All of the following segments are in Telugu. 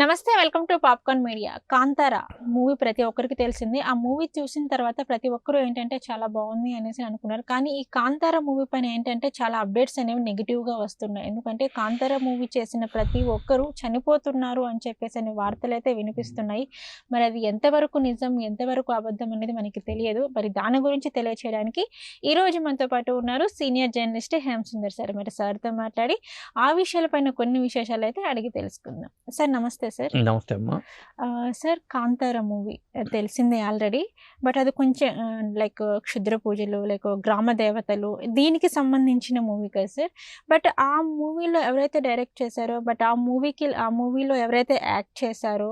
నమస్తే welcome to Popcorn Media. Kantara movie ప్రతి ఒక్కరికి తెలిసింది. ఆ మూవీ చూసిన తర్వాత ప్రతి ఒక్కరు ఏంటంటే చాలా బాగుంది అనేసి అనుకున్నారు. కానీ ఈ కాంతార మూవీ పైన ఏంటంటే చాలా అప్డేట్స్ అనేవి నెగిటివ్గా వస్తున్నాయి. ఎందుకంటే కాంతార మూవీ చేసిన ప్రతి ఒక్కరు చనిపోతున్నారు అని చెప్పేసి అనే వార్తలు అయితే వినిపిస్తున్నాయి. మరి అది ఎంతవరకు నిజం ఎంతవరకు అబద్ధం అనేది మనకి తెలియదు. మరి దాని గురించి తెలియచేయడానికి ఈ రోజు మనతో పాటు ఉన్నారు senior journalist Hem Sundar sir. మరి సార్తో మాట్లాడి ఆ విషయాలపైన కొన్ని విశేషాలు అయితే అడిగి తెలుసుకుందాం. సార్ నమస్తే సార్. నమస్తే అమ్మా? Sir Kantara movie. తెలిసిందే ఆల్రెడీ. బట్ అది కొంచెం లైక్ క్షుద్ర పూజలు లైక్ గ్రామ దేవతలు దీనికి సంబంధించిన మూవీ కదా సార్. బట్ ఆ మూవీలో ఎవరైతే డైరెక్ట్ చేశారో బట్ ఆ మూవీకి ఆ మూవీలో ఎవరైతే యాక్ట్ చేశారో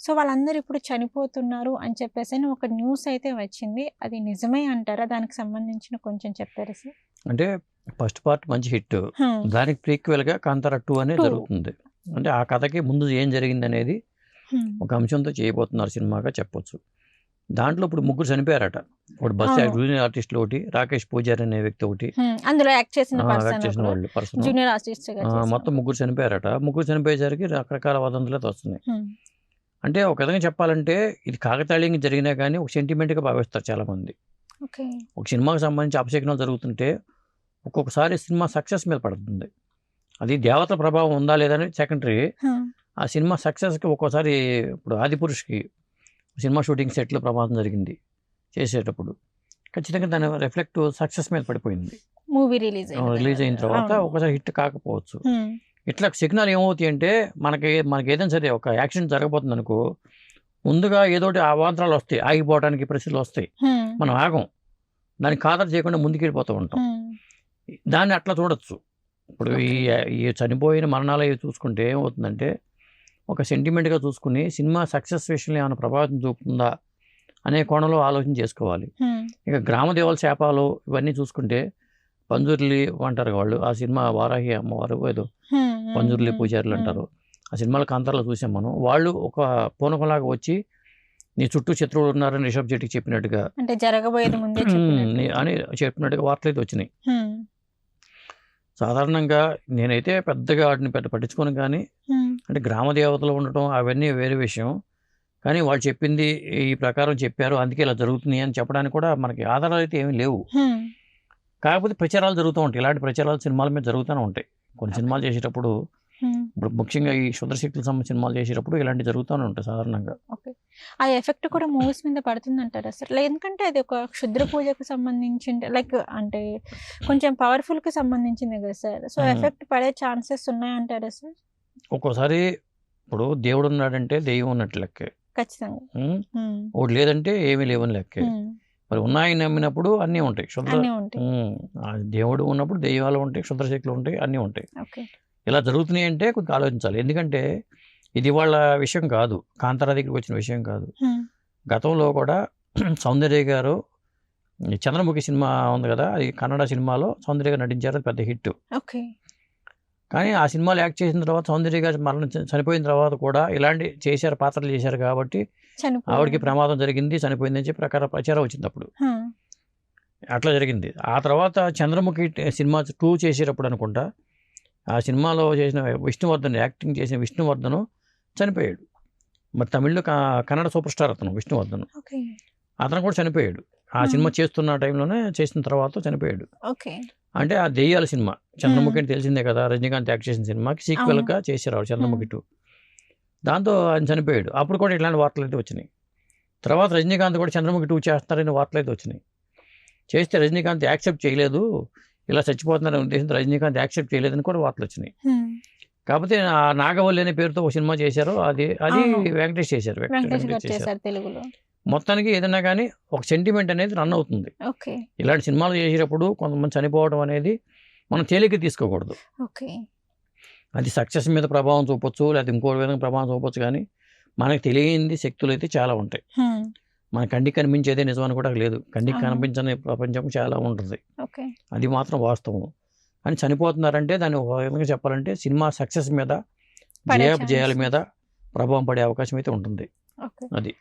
సో వాళ్ళందరూ ఇప్పుడు చనిపోతున్నారు అని చెప్పేసి ఒక న్యూస్ అయితే వచ్చింది. అది నిజమే అంటారా? దానికి సంబంధించిన కొంచెం చెప్తారా సార్? అంటే ఫస్ట్ పార్ట్ మంచి హిట్. దానికి ప్రీక్వెల్గా కాంతార టూ అనేది. జరుగుతుంది. అంటే ఆ కథకి ముందు ఏం జరిగింది అనేది హ్మ్. ఒక అంశంతో చేయబోతున్నారు సినిమాగా చెప్పొచ్చు. దాంట్లో ఇప్పుడు ముగ్గురు చనిపోయారట. ఒకటి బస్. జూనియర్ ఆర్టిస్టులు ఒకటి రాకేష్ పూజారి అనే వ్యక్తి ఒకటి. అందులో యాక్ట్ చేసిన యాక్ట్ వాళ్ళు పర్సన్. జూనియర్ ఆర్టిస్ట్ మొత్తం ముగ్గురు చనిపోయారట. ముగ్గురు చనిపోయేసరికి రకరకాల వదంతులు వస్తున్నాయి అంటే ఒక విధంగా చెప్పాలంటే ఇది కాకతాళీయంగా జరిగినా కానీ ఒక సెంటిమెంట్గా భావిస్తారు చాలా మంది ఒక సినిమాకి సంబంధించి అపశకనాలు జరుగుతుంటే ఒక్కొక్కసారి సినిమా సక్సెస్ మీద పడుతుంది. అది దేవత ప్రభావం ఉందా లేదా అనేది సెకండరీ ఆ సినిమా సక్సెస్కి ఒక్కోసారి ఇప్పుడు ఆదిపురుష్కి సినిమా షూటింగ్ సెట్లో ప్రమాదం జరిగింది చేసేటప్పుడు. ఖచ్చితంగా దాని రిఫ్లెక్ట్ సక్సెస్ మీద పడిపోయింది. మూవీ రిలీజ్ రిలీజ్ అయిన తర్వాత ఒకసారి హిట్ కాకపోవచ్చు. ఇట్లా సిగ్నల్ ఏమవుతాయి అంటే మనకి మనకి ఏదైనా సరే ఒక యాక్సిడెంట్ జరగబోతుంది అనుకో ముందుగా ఏదోటి అవాంతరాలు వస్తాయి ఆగిపోవడానికి పరిస్థితులు వస్తాయి. మనం ఆగం. దానికి ఖాతరు చేయకుండా ముందుకెళ్ళిపోతూ ఉంటాం. దాన్ని అట్లా చూడొచ్చు. ఇప్పుడు ఈ ఈ చనిపోయిన మరణాలు అవి చూసుకుంటే ఏమవుతుందంటే ఒక సెంటిమెంట్గా చూసుకుని సినిమా సక్సెస్ విషయంలో ఏమైనా ప్రభావితం చూపుతుందా అనే కోణంలో ఆలోచన చేసుకోవాలి. ఇక గ్రామ దేవాల శాపాలు ఇవన్నీ చూసుకుంటే పంజుర్లి అంటారు వాళ్ళు ఆ సినిమా వారాహి అమ్మవారు ఏదో పంజుర్లి పూజారులు అంటారు. ఆ సినిమాల కాంతారలో చూసాం మనం. వాళ్ళు ఒక పూనకంలాగా వచ్చి నీ చుట్టూ శత్రువులు ఉన్నారని రిషబ్ జెట్టికి చెప్పినట్టుగా అంటే జరగబోయేది ముందే అని చెప్పినట్టుగా వార్తలు అయితే వచ్చినాయి. సాధారణంగా నేనైతే పెద్దగా వాటిని పెద్ద పట్టించుకోను కానీ అంటే గ్రామ దేవతలు ఉండటం అవన్నీ వేరే విషయం. కానీ వాళ్ళు చెప్పింది ఈ ప్రకారం చెప్పారు అందుకే ఇలా జరుగుతుంది అని చెప్పడానికి కూడా మనకి ఆధారాలు అయితే ఏమీ లేవు. కాకపోతే ప్రచారాలు జరుగుతూ ఉంటాయి. ఇలాంటి ప్రచారాలు సినిమాల మీద జరుగుతూనే ఉంటాయి. కొన్ని సినిమాలు చేసేటప్పుడు ఇప్పుడు ముఖ్యంగా ఈ శుద్రశక్తుల సంబంధించిన సినిమాలు చేసేటప్పుడు ఇలాంటివి జరుగుతూనే ఉంటాయి సాధారణంగా. ఓకే. ఆ ఎఫెక్ట్ కూడా మూవీస్ మీద పడుతుంది అంటారా సార్? లే- ఎందుకంటే అది ఒక క్షుద్ర పూజకు సంబంధించి లైక్ అంటే కొంచెం పవర్ఫుల్కి సంబంధించింది కదా సార్? సో. ఎఫెక్ట్ పడే ఛాన్సెస్ ఉన్నాయంటారా సార్? ఒక్కోసారి ఇప్పుడు దేవుడు ఉన్నాడంటే దెయ్యం ఉన్నట్టు లెక్కే. ఖచ్చితంగా. ఒకటి లేదంటే ఏమీ లేవని లెక్కే. మరి ఉన్నాయని నమ్మినప్పుడు అన్నీ ఉంటాయి. ఆ దేవుడు ఉన్నప్పుడు దెయ్యాలు ఉంటాయి శుద్రశక్తులు ఉంటాయి అన్నీ ఉంటాయి. ఇలా జరుగుతున్నాయి అంటే కొంచెం ఆలోచించాలి. ఎందుకంటే ఇది వాళ్ళ విషయం కాదు కాంతారా దగ్గరికి వచ్చిన విషయం కాదు. గతంలో కూడా సౌందర్య గారు చంద్రముఖి సినిమా ఉంది కదా అది కన్నడ సినిమాలో సౌందర్య గారు నటించారు పెద్ద హిట్ ఓకే కానీ ఆ సినిమాలో యాక్ట్ చేసిన తర్వాత సౌందర్య గారు మరణం చనిపోయిన తర్వాత కూడా ఇలాంటి చేశారు పాత్రలు చేశారు కాబట్టి. ఆవిడకి ప్రమాదం జరిగింది చనిపోయిందని చెప్పి ప్రకారం ప్రచారం వచ్చింది అప్పుడు. అట్లా జరిగింది ఆ తర్వాత చంద్రముఖి సినిమా టూ చేసేటప్పుడు అనుకుంటా ఆ సినిమాలో చేసిన విష్ణువర్ధన్ యాక్టింగ్ చేసిన విష్ణువర్ధన్ చనిపోయాడు. మరి తమిళ్ళో కన్నడ సూపర్ స్టార్ అతను విష్ణువర్ధన్. అతను కూడా చనిపోయాడు. ఆ. సినిమా చేస్తున్న టైంలోనే చేసిన తర్వాత చనిపోయాడు. ఓకే. అంటే ఆ దెయ్యాల సినిమా. చంద్రముఖి అని తెలిసిందే కదా రజనీకాంత్ యాక్ట్ చేసిన సినిమాకి sequel గా చేశారు ఆవిడ చంద్రముఖి టూ దాంతో ఆయన చనిపోయాడు. అప్పుడు కూడా ఇట్లాంటి వార్తలు అయితే వచ్చినాయి. తర్వాత రజనీకాంత్ కూడా చంద్రముఖి టూ చేస్తారని వార్తలు అయితే వచ్చినాయి. చేస్తే రజనీకాంత్ యాక్సెప్ట్ చేయలేదు. ఇలా చచ్చిపోతున్నారనే ఉద్దేశంతో రజనీకాంత్ యాక్సెప్ట్ చేయలేదని కూడా వార్తలు వచ్చినాయి. కాకపోతే నాగవల్లి అనే పేరుతో ఒక సినిమా చేశారు. అది అది. వెంకటేష్ చేశారు వెంకటేష్ తెలుగులో. మొత్తానికి ఏదైనా కానీ ఒక సెంటిమెంట్ అనేది రన్ అవుతుంది. ఇలాంటి సినిమాలు చేసేటప్పుడు కొంతమంది చనిపోవడం అనేది మనం తేలిక తీసుకోకూడదు. అది సక్సెస్ మీద ప్రభావం చూపొచ్చు లేదా ఇంకో విధంగా ప్రభావం చూపొచ్చు కానీ మనకు తెలియని శక్తులు అయితే చాలా ఉంటాయి. మన కంటికి కనిపించేదే నిజమని కూడా లేదు. కంటికి. కనిపించని ప్రపంచం చాలా ఉంటుంది. అది మాత్రం వాస్తవం. అని చనిపోతున్నారంటే దాన్ని ఒక విధంగా చెప్పాలంటే సినిమా సక్సెస్ మీద. జయాల మీద ప్రభావం పడే అవకాశం అయితే ఉంటుంది. అది.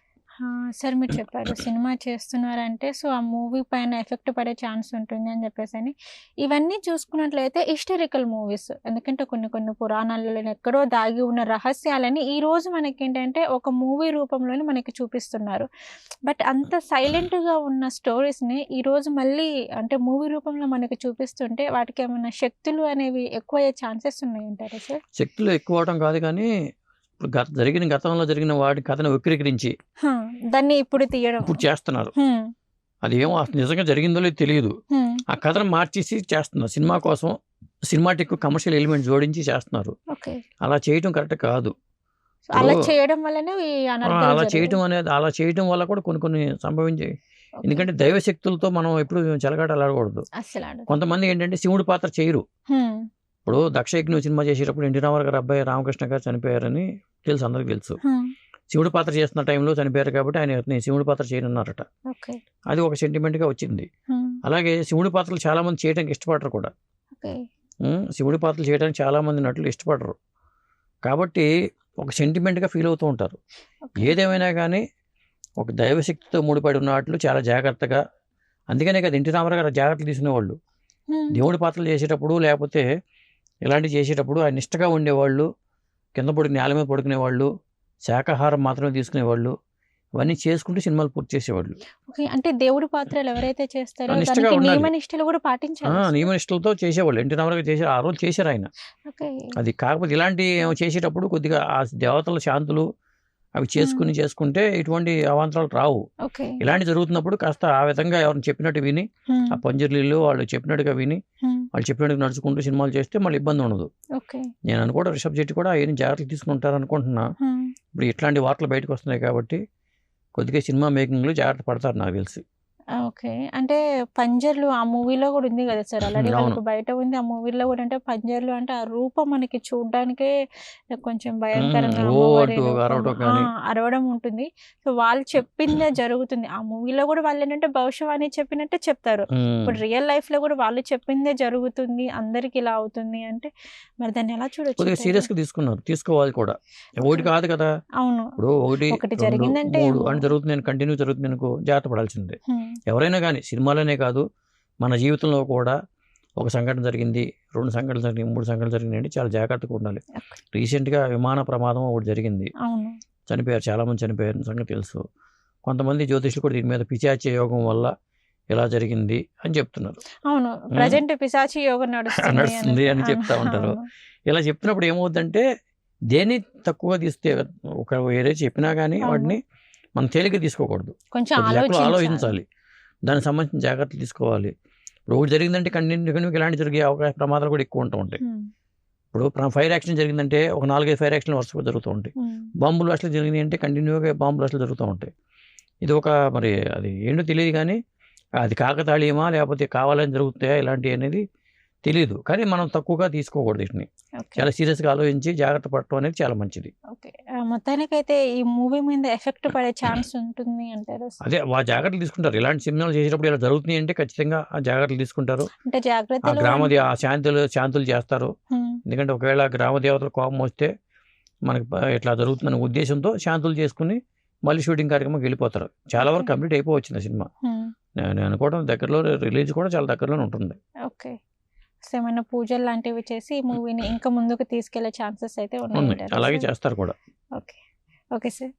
సార్ మీరు చెప్పారు సినిమా చేస్తున్నారంటే సో ఆ మూవీ పైన ఎఫెక్ట్ పడే ఛాన్స్ ఉంటుంది అని చెప్పేసి అని ఇవన్నీ చూసుకున్నట్లయితే హిస్టరికల్ మూవీస్ ఎందుకంటే కొన్ని కొన్ని పురాణాలలో ఎక్కడో దాగి ఉన్న రహస్యాలని ఈ రోజు మనకి ఏంటంటే ఒక మూవీ రూపంలోనే మనకి చూపిస్తున్నారు. బట్ అంత సైలెంట్గా ఉన్న స్టోరీస్ని ఈ రోజు మళ్ళీ అంటే మూవీ రూపంలో మనకి చూపిస్తుంటే వాటికి ఏమైనా శక్తులు అనేవి ఎక్కువ అయ్యే ఛాన్సెస్ ఉన్నాయంటారా సార్? శక్తులు ఎక్కువ అవడం కాదు కానీ ఇప్పుడు గత జరిగిన గతంలో జరిగిన వాడి కథను వక్రీకరించి దాన్ని ఇప్పుడు తీయడం. ఇప్పుడు చేస్తున్నారు. అది ఏమో నిజంగా జరిగిందో లేదో తెలియదు. ఆ కథను మార్చేసి చేస్తున్నారు. సినిమా కోసం సినిమాటిక్ కమర్షియల్ ఎలిమెంట్ జోడించి చేస్తున్నారు. అలా చేయటం కరెక్ట్ కాదు. అలా చేయడం వల్లనే అలా. చేయటం అనేది అలా చేయటం వల్ల కూడా కొన్ని కొన్ని సంభవించాయి. ఓకే. ఎందుకంటే దైవశక్తులతో మనం ఎప్పుడు చెలగాట ఆడకూడదు. అస్సలు ఆడదు. కొంతమంది ఏంటంటే శివుడి పాత్ర చేయరు. ఇప్పుడు దక్షయజ్ఞ సినిమా చేసేటప్పుడు ఎన్టీ రామారావు గారి అబ్బాయి రామకృష్ణ గారు చనిపోయారని తెలుసు అందరికి తెలుసు. శివుడి పాత్ర చేస్తున్న టైంలో చనిపోయారు కాబట్టి ఆయన నేను శివుడి పాత్ర చేయనున్నారట. అది ఒక సెంటిమెంట్గా వచ్చింది. అలాగే శివుడి పాత్రలు చాలా మంది చేయడానికి ఇష్టపడరు కూడా. శివుడి పాత్రలు చేయడానికి చాలా మంది నటులు ఇష్టపడరు. కాబట్టి ఒక సెంటిమెంట్గా ఫీల్ అవుతూ ఉంటారు. ఏదేమైనా కానీ ఒక దైవశక్తితో ముడిపడి ఉన్న వాటిలో చాలా జాగ్రత్తగా అందుకనే కదా ఎన్టీ రామారావు గారు జాగ్రత్తలు తీసుకునేవాళ్ళు. దేవుడి పాత్రలు చేసేటప్పుడు లేకపోతే ఇలాంటివి చేసేటప్పుడు ఆయన నిష్టగా ఉండేవాళ్ళు కింద పడి నేల మీద పడుకునేవాళ్ళు శాకాహారం మాత్రమే తీసుకునేవాళ్ళు ఇవన్నీ చేసుకుంటూ సినిమాలు పూర్తి చేసేవాళ్ళు. ఓకే అంటే దేవుడి పాత్రలు ఎవరైతే చేస్తారో నిష్ఠగా దానికి ఉండాలి. నియమ నిష్టలు కూడా ఆ, అసలు. నియమనిష్టలతో చేసేవాళ్ళు. ఎన్టీ రామారావు చేశారు? ఆ రోజు చేశారు ఆయన. అది కాకపోతే ఇలాంటి చేసేటప్పుడు కొద్దిగా ఆ దేవతల శాంతులు అవి చేసుకుని చేసుకుంటే ఇటువంటి అవాంతరాలు రావు. ఇలాంటి జరుగుతున్నప్పుడు కాస్త ఆ విధంగా ఎవరిని చెప్పినట్టు విని ఆ పంజర్లీలు వాళ్ళు చెప్పినట్టుగా విని వాళ్ళు చెప్పినట్టుగా నడుచుకుంటూ సినిమాలు చేస్తే మళ్ళీ ఇబ్బంది ఉండదు. నేను అనుకోవడం రిషబ్ జెట్టి కూడా ఏం జాగ్రత్తలు తీసుకుంటారు అనుకుంటున్నా ఇప్పుడు ఇట్లాంటి వార్తలు బయటకు వస్తున్నాయి కాబట్టి కొద్దిగా సినిమా మేకింగ్లో జాగ్రత్త పడతారు నాకు తెలిసి. ఓకే. అంటే పంజర్లు ఆ మూవీలో కూడా ఉంది కదా సార్. వాళ్ళకి బయట ఉంది. ఆ మూవీలో కూడా అంటే పంజర్లు అంటే ఆ రూపం మనకి చూడడానికే కొంచెం భయంకరంగా. అరవడం ఉంటుంది. సో వాళ్ళు చెప్పిందే జరుగుతుంది. ఆ మూవీలో కూడా వాళ్ళు ఏంటంటే భవిష్యవాణి చెప్పినట్టే చెప్తారు. ఇప్పుడు రియల్ లైఫ్లో కూడా వాళ్ళు చెప్పిందే జరుగుతుంది. అందరికి ఇలా అవుతుంది అంటే మరి దాన్ని ఎలా చూడొచ్చు కొద్దిగా సీరియస్గా తీసుకున్నారు. తీసుకోవాలి కూడా. ఒకటి కాదు కదా. అవును. ఇప్పుడు ఒకటి జరిగిందంటే. అని జరుగుతుంది కంటిన్యూ జరుగుతుంది అనుకో జాగ్రత్త పడాల్సిందే. ఎవరైనా కానీ సినిమాలోనే కాదు మన జీవితంలో కూడా ఒక సంఘటన జరిగింది రెండు సంఘటనలు జరిగింది మూడు సంఘటనలు జరిగింది అంటే చాలా జాగ్రత్తగా ఉండాలి. రీసెంట్గా విమాన ప్రమాదం ఒకటి జరిగింది. చనిపోయారు చాలామంది చనిపోయారు సంగతి తెలుసు. కొంతమంది జ్యోతిష్యులు కూడా దీని మీద పిచాచే యోగం వల్ల ఇలా జరిగింది అని చెప్తున్నారు. అవును. ప్రజెంట్ పిశాచి యోగం నడుస్తుంది అని. చెప్తా ఉంటారు. ఇలా చెప్పినప్పుడు ఏమవుతుందంటే దేన్ని తక్కువ తీస్తే ఒక వేరే చెప్పినా కానీ. వాటిని మనం తేలిక తీసుకోకూడదు. కొంచెం ఆలోచించాలి. దానికి సంబంధించిన జాగ్రత్తలు తీసుకోవాలి. ఇప్పుడు ఒకటి జరిగిందంటే కంటిన్యూ ఇలాంటి జరిగే అవకాశ ప్రమాదాలు కూడా ఎక్కువ ఉంటూ ఉంటాయి. ఇప్పుడు ఫైర్ యాక్షన్ జరిగిందంటే ఒక నాలుగైదు ఫైర్ యాక్షన్ వరుసగా జరుగుతూ ఉంటాయి. హ్మ్. బాంబులు అసలు జరిగినాయి అంటే కంటిన్యూగా బాంబులు అసలు జరుగుతూ ఉంటాయి. ఇది ఒక మరి అది ఏంటో తెలియదు కానీ అది కాకతాళీయమా లేకపోతే కావాలని జరుగుతాయా ఇలాంటివి అనేది తెలియదు కానీ మనం తక్కువగా తీసుకోకూడదు వీటిని. చాలా సీరియస్గా ఆలోచించి జాగ్రత్త పడటం అనేది చాలా మంచిది. ఆ, మొత్తానికైతే ఈ మూవీ మీద ఎఫెక్ట్ పడే ఛాన్స్ ఉంటుంది అంటారు అదే వా జాగ్రత్తలు తీసుకుంటారు. ఇలాంటి సినిమాలు చేసేటప్పుడు ఇలా జరుగుతున్నాయి అంటే ఖచ్చితంగా ఆ జాగ్రత్తలు తీసుకుంటారు. అంటే ఆ జాగ్రత్తలు గ్రామది ఆ శాంతులు శాంతులు చేస్తారు. ఎందుకంటే ఒకవేళ గ్రామ దేవతల కోపం వస్తే మనకి ఇట్లా జరుగుతుందనే ఉద్దేశంతో శాంతులు చేసుకుని మళ్ళీ షూటింగ్ కార్యక్రమం వెళ్ళిపోతారు. చాలా వరకు. కంప్లీట్ అయిపోవచ్చింది సినిమా. నేను అనుకోవడం దగ్గరలో రిలీజ్ కూడా చాలా దగ్గరలోనే ఉంటుంది. ఓకే. సో ఏమైనా పూజలు లాంటివి చేసి ఈ మూవీని ఇంకా ముందుకు తీసుకెళ్ళే ఛాన్సెస్ అయితే ఉన్నాయి ఉన్నాయి. అలాగే చేస్తారు కూడా. ఓకే. Okay sir.